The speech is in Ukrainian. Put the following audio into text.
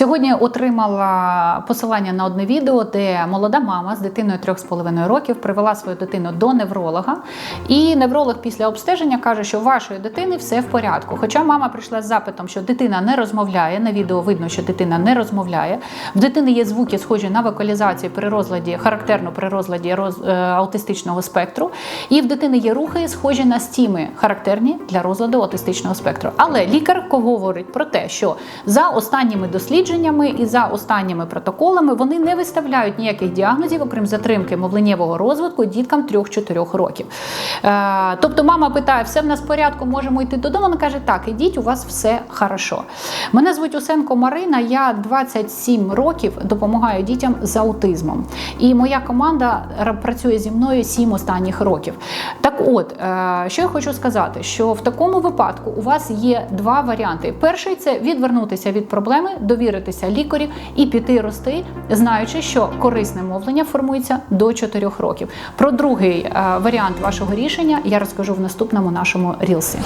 Сьогодні отримала посилання на одне відео, де молода мама з дитиною 3,5 років привела свою дитину до невролога. І невролог після обстеження каже, що у вашої дитини все в порядку. Хоча мама прийшла з запитом, що дитина не розмовляє. На відео видно, що дитина не розмовляє. В дитини є звуки, схожі на вокалізацію при розладі, характерно при розладі роз, е, аутистичного спектру. І в дитини є рухи, схожі на стіми, характерні для розладу аутистичного спектру. Але лікар говорить про те, що за останніми дослідженнями і за останніми протоколами вони не виставляють ніяких діагнозів, окрім затримки мовленнєвого розвитку діткам 3-4 років. Е, тобто мама питає, все в нас в порядку, можемо йти додому. Вона каже, так, ідіть, у вас все хорошо. Мене звуть Усенко Марина, я 27 років допомагаю дітям з аутизмом. І моя команда працює зі мною 7 останніх років. Так от, е, що я хочу сказати, що в такому випадку у вас є два варіанти. Перший це відвернутися від проблеми, довіритися лікарю і піти рости, знаючи, що корисне мовлення формується до 4 років. Про другий е, варіант вашого рішення я розкажу в наступному нашому рілсі.